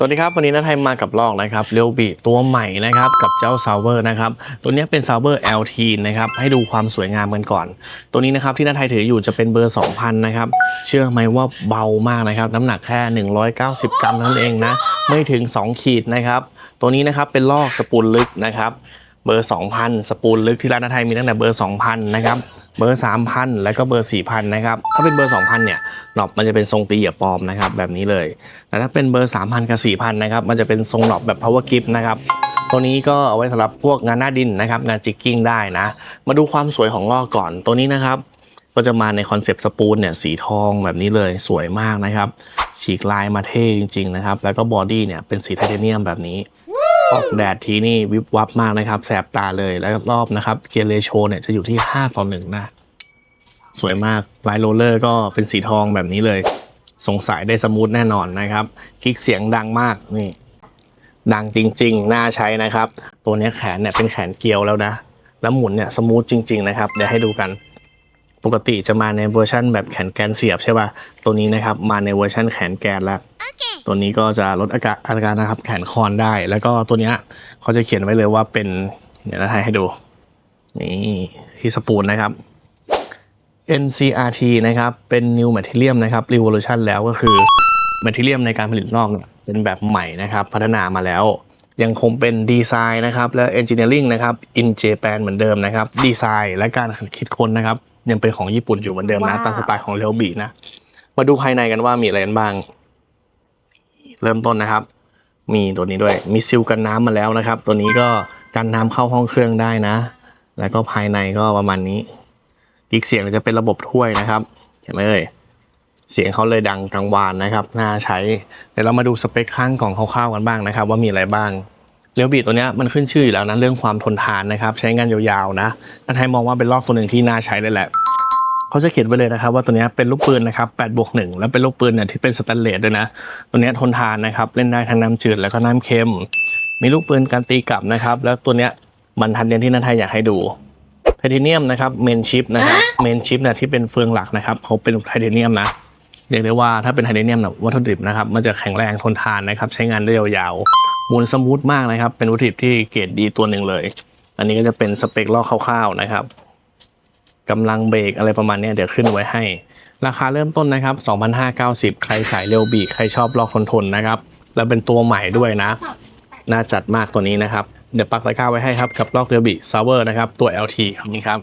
สวัสดีครับ วันนี้นาไทยมากับลอกนะครับเรียวบีตัวใหม่นะครับกับเจ้าซาวเวอร์นะครับตัวนี้เป็นซาวเวอร์ LT นะครับให้ดูความสวยงามกันก่อน ตัวนี้นะครับที่นาไทยถืออยู่จะเป็นเบอร์ 2000 นะครับเชื่อไหมว่าเบามากนะครับน้ำหนักแค่ 190 กรัมนั่นเองนะไม่ถึง 2 ขีดนะครับตัวนี้นะครับเป็นลอกสปูลลึกนะครับเบอร์ 2,000 สปูลลึกที่ร้านนาไทยมีตั้งแต่เบอร์ 2,000 นะครับ เบอร์ 3,000 แล้วก็เบอร์ 4,000 นะครับ ถ้าเป็นเบอร์ 2,000 เนี่ยหนอบมันจะเป็นทรงตีเหยียบปลอมนะครับแบบนี้เลย แต่ถ้าเป็นเบอร์ 3,000 กับ 4,000 นะครับ มันจะเป็นทรงหนอบแบบ power grip นะครับ ตัวนี้ก็เอาไว้สำหรับพวกงานหน้าดินนะครับ งานจิกกิ้งได้นะ มาดูความสวยของลอกก่อน ตัวนี้นะครับ ก็จะมาในคอนเซปต์สปูลเนี่ยสีทองแบบนี้เลย สวยมากนะครับ ฉีกลายมาเท่จริง ๆ นะครับ แล้วก็บอดี้เนี่ยเป็นสีไทเทเนียมแบบนี้ ออกแดดทีนี่วิบวับมากนะครับ แสบตาเลยแล้วรอบนะครับ เกียร์เรโชเนี่ยจะอยู่ที่ 5 ต่อ 1 นะ สวยมากไลายโรลเลอร์ก็เป็นสีทองแบบนี้เลย สงสัยได้สมูทแน่นอนนะครับ คลิกเสียงดังมากนี่ดังจริงๆ น่าใช้นะครับ ตัวนี้แขนเนี่ยเป็นแขนเกลียวแล้วนะ แล้วหมุนเนี่ยสมูทจริง ๆ นะครับ เดี๋ยวให้ดูกัน ปกติจะมาในเวอร์ชันแบบแขนแกนเสียบใช่ป่ะ ตัวนี้นะครับมาในเวอร์ชันแขนแกนแล้ว ตัวนี้ก็จะลดอาการอาการนะครับแขนคอนได้ แล้วก็ตัวเนี้ยเขาจะเขียนไว้เลยว่าเป็นเดี๋ยวนะไทยให้ดู นี่ที่สปูลนะครับ NCRT นะครับ เป็น New Material นะครับ Revolution แล้วก็คือ Material ในการผลิตนอกเนี่ยเป็นแบบใหม่นะครับ พัฒนามาแล้ว ยังคงเป็นดีไซน์นะครับ และ Engineering นะครับ in Japan เหมือนเดิมนะครับดีไซน์และการคิดค้นนะครับ ยังเป็นของญี่ปุ่นอยู่เหมือนเดิมนะ ว้าว ตามสไตล์ของเรลบีนะ มาดูภายในกันว่ามีอะไรกันบ้าง เริ่มต้นนะครับ มีตัวนี้ด้วย มีซิลกันน้ำมาแล้วนะครับ ตัวนี้ก็กันน้ำเข้าห้องเครื่องได้นะ แล้วก็ภายในก็ประมาณนี้อีกเสียงจะเป็นระบบถ้วยนะครับ เห็นไหมเอ่ย เสียงเขาเลยดังกังวานนะครับ น่าใช้ เดี๋ยวเรามาดูสเปคข้างกล่องคร่าวๆกันบ้างนะครับ ว่ามีอะไรบ้าง เรียวบีตัวเนี้ยมันขึ้นชื่ออยู่แล้วนะเรื่องความทนทานนะครับ ใช้งานยาวๆนะนันไทยมองว่าเป็นลอกตัวหนึ่งที่น่าใช้เลยแหละเขาจะเขียนไว้เลยนะครับว่าตัวเนี้ยเป็นลูกปืนนะครับ8บวก1แล้วเป็นลูกปืนเนี่ยที่เป็นสแตนเลสด้วยนะ ตัวเนี้ยทนทานนะครับเล่นได้ทั้งน้ำจืดแล้วก็น้ำเค็ม มีลูกปืนการตีกลับนะครับ แล้วตัวเนี้ยบรรทัดเรียนที่นันไทยอยากให้ดูไทเทเนียมนะครับเมนชิปนะครับเมนชิปเนี่ยที่เป็นเฟืองหลักนะครับเขาเป็นไทเทเนียมนะ เรียกได้ว่าถ้าเป็นไทเทเนียมเนี่ยวัตถุดิบนะครับมันจะแข็งแรงทนทานนะครับ ใช้งานได้ยาวๆมุนสมูทมากนะครับ เป็นวัตถุดิบที่เกรดดีตัวหนึ่งเลย อันนี้ก็จะเป็นสเปคลอกคร่าวๆนะครับกำลังเบรกอะไรประมาณนี้เดี๋ยวขึ้นไว้ให้ ราคาเริ่มต้นนะครับ 2,590 ใครสายเร็วบีใครชอบลอกทนทนนะครับ แล้วเป็นตัวใหม่ด้วยนะ น่าจัดมากตัวนี้นะครับ เดี๋ยวปักตะกร้าไว้ให้ครับกับลอกเร็วบีซาวเวอร์นะครับ ตัว LT ขอบคุณครับ